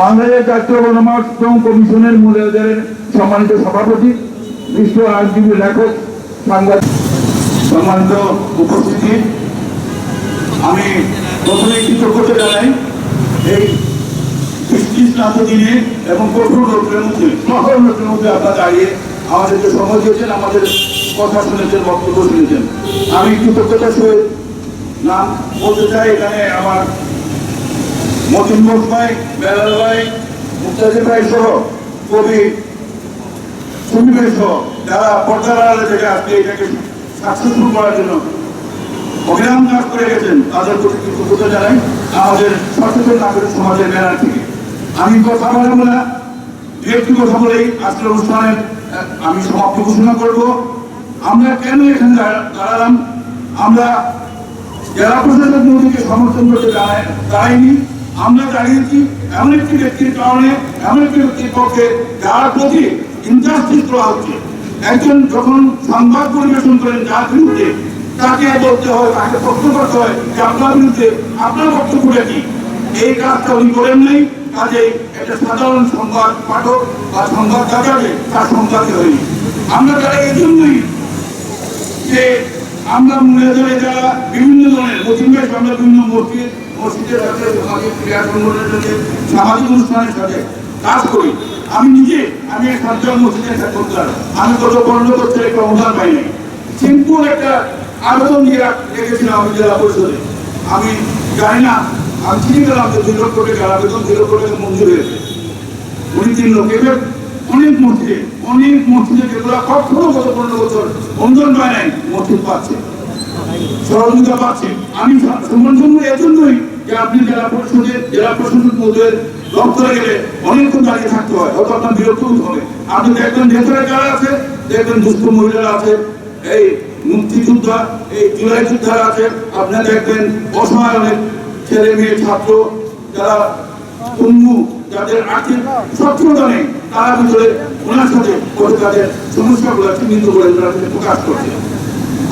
বাংলাদেশ জাতীয় গণমাধ্যম কমিশনের মূল্যায়নের সম্মানিত সভাপতি বিশ্ব আইনজীবী লেখক, সাংবাদিক, সম্মানিত উপস্থিতি। আমি প্রথমে কৃতজ্ঞতা জানাই, এই বৃষ্টি স্নাত দিনে এবং কঠোর রোগের মধ্যে শহর রোগের মধ্যে আপনারা দাঁড়িয়ে আমাদেরকে সময় দিয়েছেন, আমাদের কথা শুনেছেন, বক্তব্য শুনেছেন। আমি কৃতজ্ঞতার সহিত নাম বলতে চাই, এখানে আমার মতিন ভাই, বেলাল ভাই মুক্তাজির ভাই সহ কবি সহ যারা থেকে আজকে এটাকে সাকসেসফুল করার জন্য অবিরাম কাজ করে গেছেন, তাদের প্রতি কৃতজ্ঞতা জানাই। আমাদের সচেতন নাগরিক সমাজের থেকে। আমি কথা বলব না, দু কথা বলেই আজকের অনুষ্ঠানের আমি সমাপ্তি ঘোষণা করব। আমরা কেন এখানে দাঁড়া- দাঁড়ালাম? আমরা জেলা প্রশাসক মোদীকে সমর্থন করতে দাঁড়ায়, দাঁড়াইনি। আমরা দাঁড়িয়েছি, এমন একটি ব্যক্তির কারণে, এমন একটি ব্যক্তির পক্ষে যার প্রতি ইনজাস্টিস করা হচ্ছে। একজন যখন সংবাদ পরিবেশন করেন, যার বিরুদ্ধে, তাকে বলতে হয়, তাকে প্রশ্ন করতে হয় যে, আপনার বিরুদ্ধে আপনার বক্তব্যটা কি? এই কাজটা উনি করেন নাই কাজে একটা সাধারণ সংবাদ পাঠক বা সংবাদদাতাকে তার সংবাদে হয়নি। আমরা তারা এই জন্যই যে আমরা মনে ধরে যারা বিভিন্ন ধরনের মসজিদের আমরা বিভিন্ন মসজিদ মসজিদের ক্রিয়া সংগঠনের সাথে, সামাজিক অনুষ্ঠানের সাথে কাজ করি। আমি নিজে, আমি সাতজন মসজিদের আমি একটা অনুদান পাই নাই। সিম্পল একটা আবেদন দিয়ে রেখেছিলাম আমি জেলা পরিষদে। আমি জানি না, আমি চিনি গেলাম যে দুই লক্ষ আবেদন, দুই লক্ষ টাকা মঞ্জুর হয়েছে। উনি তিন লোক এবার অনেক মসজিদে অনেক মসজিদে যেগুলো কখনো গত পনেরো বছর অনুদান পায় নাই, মসজিদ পাচ্ছে। সহযোগিতা পাচ্ছে। আমি সমর্থন করি এজন্যই যে আপনি জেলা পরিষদের জেলা প্রশাসক মহোদয়ের দপ্তরে গেলে অনেকক্ষণ দাঁড়িয়ে থাকতে হয়। হয়তো আপনার বিরক্ত হবে। আপনি দেখবেন ভেতরে যারা আছে, দেখবেন দুস্থ মহিলারা আছে, এই মুক্তিযোদ্ধা, এই জুলাই যোদ্ধারা আছে। আপনারা দেখবেন অসহায় অনেক ছেলে মেয়ে, ছাত্র, যারা অন্য যাদের আর্থিক সচ্ছলতা নেই, তারা ভিতরে ওনার সাথে করে তাদের সমস্যাগুলো চিহ্নিত করে প্রকাশ করছে।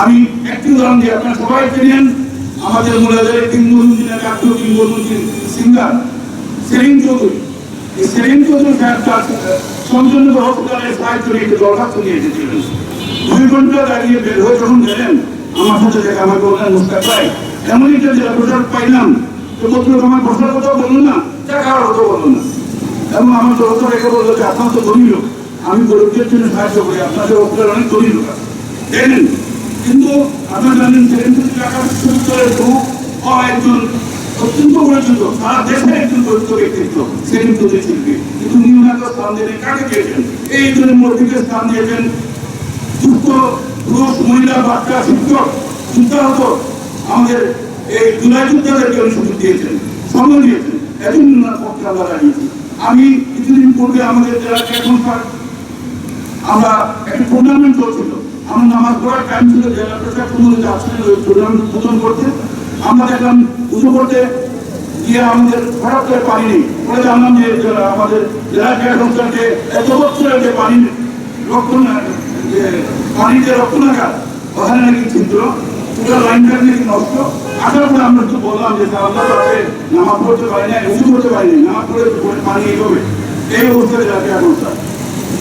আমি একটি উদাহরণ দিই আপনারা সবাই চেনেন আমাদের মোলাদের কিংবদন্তি না জাতীয় কিংবদন্তি সিঙ্গার। সেলিম চৌধুরী। এই সেলিম চৌধুরী সাহেব তার সঞ্জনগর হসপিটালের সাহায্য নিয়ে দরখাস্ত নিয়ে এসেছিলেন। দুই ঘণ্টা দাঁড়িয়ে বের হয়ে যখন গেলেন, আমার সাথে দেখা আমার বললেন, মুস্তাক ভাই, এমন একটা জেলা প্রশাসক পাইলাম। তো বলছিল আমার বসার কথা বলল না টাকার কথা বলল না। এবং আমার দরকার রেখে বলল যে, আপনার তো ধনী লোক। আমি গরিবদের জন্য সাহায্য করি, আপনাদের অফিসের অনেক ধনী লোক আছে। কিন্তু আপনারা জানেন থেকে টাকা সুবিধার লোক একজন অত্যন্ত পরিচিত, সারা দেশের একজন পরিচিত ব্যক্তিত্ব শিল্পী। কিন্তু উনি ওনাকে স্থান দিয়ে কাকে দিয়েছেন এই জন্য মসজিদে স্থান দিয়েছেন সুস্থ পুরুষ, মহিলা, বাচ্চা, শিক্ষক, যুদ্ধাহত। আমাদের এই জুলাই যোদ্ধাদেরকে উনি সুযোগ দিয়েছেন সময় দিয়েছেন। এজন্য ওনার পক্ষে আমরা দাঁড়িয়েছি। আমি কিছুদিন পূর্বে আমাদের জেলা এখন আমরা একটা টুর্নামেন্ট চলছিল আমরা নামাজ পড়ার টাইম ছিল জেলা উদ্বোধন করতে। আমরা দেখলাম পুজো করতে গিয়ে আমাদের হঠাৎ করে পানি নেই। পরে জানলাম যে আমাদের জেলা ক্রীড়া সংস্থানকে এত বছরের যে পানি রক্ষণ যে পানিতে রক্ষণাগার ওখানে নাকি ছিদ্র পুরো লাইনটা নাকি নষ্ট। আসার পরে আমরা একটু বললাম যে আমরা রাতে নামাজ পড়তে পারি না উঁচু করতে পারি না নামাজ পড়ে পানি এগোবে এই অবস্থায় জেলা ক্রীড়া সংস্থা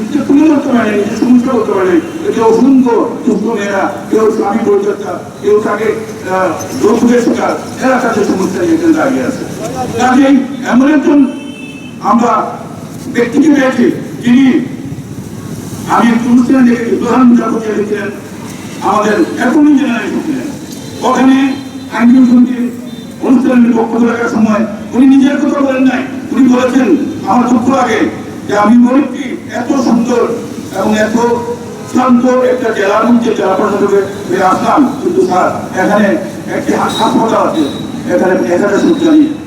কিন্তু তুলে ধরতে পারে নিজের সমস্যা করতে পারে কেউ অসংখ্য দুঃখ মেয়েরা কেউ স্বামী পরিচর্যা কেউ তাকে রোগের শিকার এরা তাদের সমস্যা এখানে দাঁড়িয়ে আছে। কাজেই এমন একজন আমরা ব্যক্তিকে পেয়েছি, যিনি আমি অনুষ্ঠানে দেখেছি প্রধান বিচারপতি ছিলেন আমাদের অ্যাটর্নি জেনারেল ছিলেন ওখানে আইনজীবী সমিতির অনুষ্ঠানের বক্তব্য রাখার সময় উনি নিজের কথা বলেন নাই। উনি বলেছেন, আমার দুঃখ লাগে যে আমি গরিবটি এত সুন্দর এবং এত শান্ত একটা জেলার মধ্যে জেলা প্রশাসকে আসলাম কিন্তু স্যার, এখানে একটি হাসপাতাল আছে। এখানে এখানে সুবিধা নেই।